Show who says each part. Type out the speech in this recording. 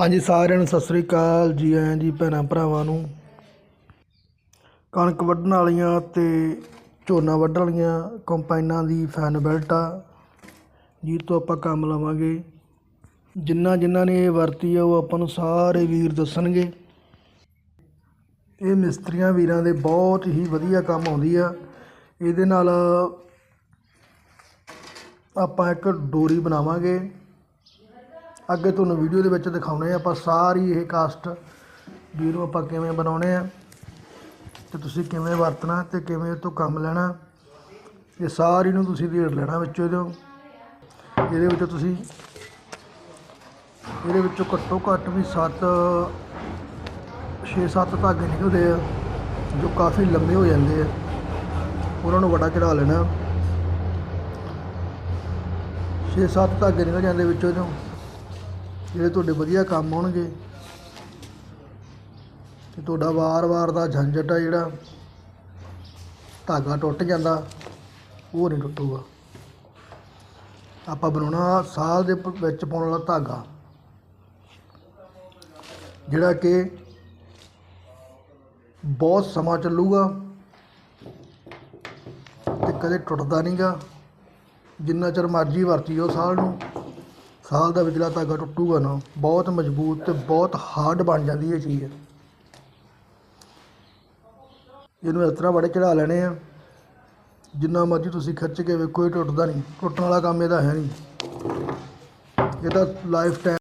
Speaker 1: ਹਾਂਜੀ, ਸਾਰਿਆਂ ਨੂੰ ਸਤਿ ਸ੍ਰੀ ਅਕਾਲ ਜੀ ਆਇਆਂ ਜੀ ਭੈਣਾਂ ਭਰਾਵਾਂ ਨੂੰ। ਕਣਕ ਵੱਢਣ ਵਾਲੀਆਂ ਤੇ ਝੋਨਾ ਵੱਢਣ ਵਾਲੀਆਂ ਕੰਪਾਈਨਾਂ ਦੀ ਫੈਨ ਬੈਲਟ ਆ। ਜੀ ਤੋਂ ਆਪਾਂ ਕੰਮ ਲਵਾਂਗੇ। ਜਿਨ੍ਹਾਂ ਜਿਨ੍ਹਾਂ ਨੇ ਇਹ ਵਰਤੀ ਆ, ਉਹ ਆਪਾਂ ਨੂੰ ਸਾਰੇ ਵੀਰ ਦੱਸਣਗੇ। ਇਹ ਮਿਸਤਰੀਆਂ ਵੀਰਾਂ ਦੇ ਬਹੁਤ ਹੀ ਵਧੀਆ ਕੰਮ ਆਉਂਦੀ ਆ। ਇਹਦੇ ਨਾਲ ਆਪਾਂ ਇੱਕ ਡੋਰੀ ਬਣਾਵਾਂਗੇ। ਅੱਗੇ ਤੁਹਾਨੂੰ ਵੀਡੀਓ ਦੇ ਵਿੱਚ ਦਿਖਾਉਣੇ ਆ, ਆਪਾਂ ਸਾਰੀ ਇਹ ਕਾਸਟ ਵੀ ਇਹਨੂੰ ਆਪਾਂ ਕਿਵੇਂ ਬਣਾਉਣੇ ਆ ਤੇ ਤੁਸੀਂ ਕਿਵੇਂ ਵਰਤਣਾ ਤੇ ਕਿਵੇਂ ਇਹ ਤੋਂ ਕੰਮ ਲੈਣਾ, ਇਹ ਸਾਰੀ ਨੂੰ ਤੁਸੀਂ ਰੇੜ ਲੈਣਾ ਵਿੱਚੋਂ ਇਹਦੇ ਇਹਦੇ ਵਿੱਚੋਂ ਤੁਸੀਂ, ਇਹਦੇ ਵਿੱਚੋਂ ਘੱਟੋ ਘੱਟ ਵੀ 7 6-7 ਧਾਗੇ ਨਿਕਲਦੇ ਆ, ਜੋ ਕਾਫੀ ਲੰਮੇ ਹੋ ਜਾਂਦੇ ਆ। ਉਹਨਾਂ ਨੂੰ ਵੱਡਾ ਚੜਾ ਲੈਣਾ। 6-7 ਧਾਗੇ ਨਿਕਲ ਜਾਂਦੇ ਵਿੱਚੋਂ ਇਹਦੇ ਜਿਹੜੇ ਤੁਹਾਡੇ ਵਧੀਆ ਕੰਮ ਆਉਣਗੇ ਤੇ ਤੁਹਾਡਾ ਵਾਰ-ਵਾਰ ਦਾ ਝੰਜਟ ਆ ਜਿਹੜਾ, ਧਾਗਾ ਟੁੱਟ ਜਾਂਦਾ, ਉਹ ਨਹੀਂ ਟੁੱਟੂਗਾ। ਆਪਾਂ ਬਣਾਉਣਾ ਸਾਲ ਦੇ ਵਿੱਚ ਪਾਉਣ ਵਾਲਾ ਧਾਗਾ, ਜਿਹੜਾ ਕਿ ਬਹੁਤ ਸਮਾਂ ਚੱਲੂਗਾ ਤੇ ਕਦੇ ਟੁੱਟਦਾ ਨਹੀਂਗਾ ਜਿੰਨਾ ਚਿਰ ਮਰਜ਼ੀ ਵਰਤੀ ਉਹ ਸਾਲ ਨੂੰ। ਸਾਲ ਦਾ ਵਿਚਲਾ ਧਾਗਾ ਟੁੱਟੂਗਾ ਨਾ, ਬਹੁਤ ਮਜ਼ਬੂਤ ਤੇ ਬਹੁਤ ਹਾਰਡ ਬਣ ਜਾਂਦੀ ਇਹ ਚੀਜ਼। ਇਹਨੂੰ ਇਸ ਤਰ੍ਹਾਂ ਬੜੇ ਚੜਾ ਲੈਣੇ ਆ, ਜਿੰਨਾ ਮਰਜ਼ੀ ਤੁਸੀਂ ਖਿੱਚ ਕੇ ਵੇਖੋ, ਇਹ ਟੁੱਟਦਾ ਨਹੀਂ। ਟੁੱਟਣ ਵਾਲਾ ਕੰਮ ਇਹਦਾ ਹੈ ਨਹੀਂ। ਇਹ ਤਾਂ ਲਾਈਫ ਟਾਈਮ